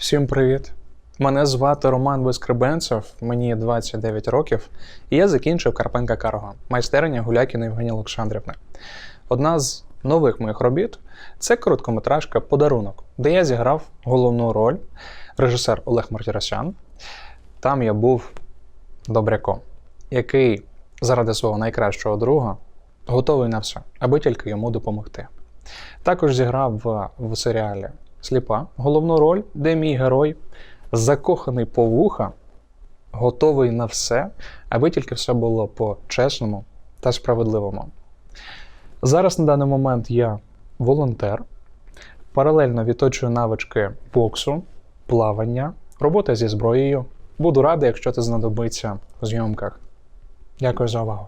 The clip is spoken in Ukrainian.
Всім привіт! Мене звати Роман Воскребенцев, мені 29 років, і я закінчив Карпенка Карго, майстерня Гулякіна Євгенії Олександрівни. Одна з нових моїх робіт це короткометражка Подарунок, де я зіграв головну роль режисер Олег Мартіросян. Там я був добряком, який заради свого найкращого друга готовий на все, аби тільки йому допомогти. Також зіграв в, в серіалі Сліпа головну роль, де мій герой закоханий по вуха, готовий на все, аби тільки все було по-чесному та справедливому. Зараз на даний момент я волонтер, паралельно відточую навички боксу, плавання, робота зі зброєю. Буду радий, якщо це знадобиться у зйомках. Дякую за увагу.